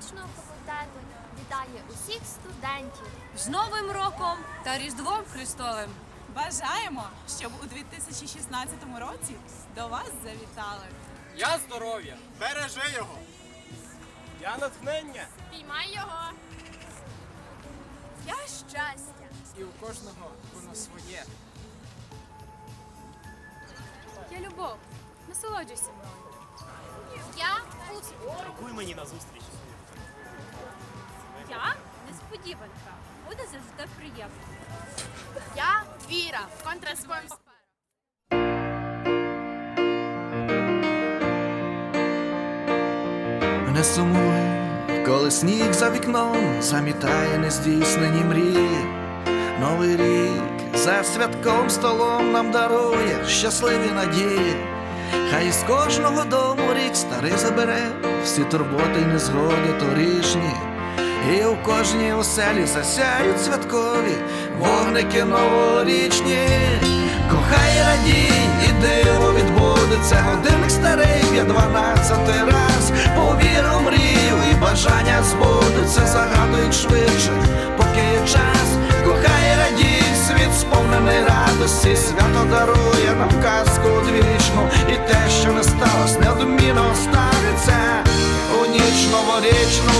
педагогічного факультету вітає усіх студентів. З Новим роком та Різдвом Христовим! Бажаємо, щоб у 2016 році до вас завітали. Я здоров'я, бережи його. Я натхнення. Піймай його! Я щастя! І у кожного воно своє. Я любов. Насолоджуйся мною. Я успіх. Крокуй мені назустріч. Я несподіванка. Буде завжди приємно. Я віра в контрасформ. Не сумуй, коли сніг за вікном замітає нездійснені мрії. Новий рік за святком столом нам дарує щасливі надії. Хай із кожного дому рік старий забере всі турботи й незгоди торішні. І у кожній оселі засяють святкові вогники новорічні. Кохай радій, і диво відбудеться. Годинник старий б'є дванадцятий раз. Повіру, мрію і бажання збудуться, загадують швидше, поки є час. Кохай радій, світ сповнений радості, свято дарує нам казку одвічну, і те, що не сталося, неодмінно станеться у ніч новорічну.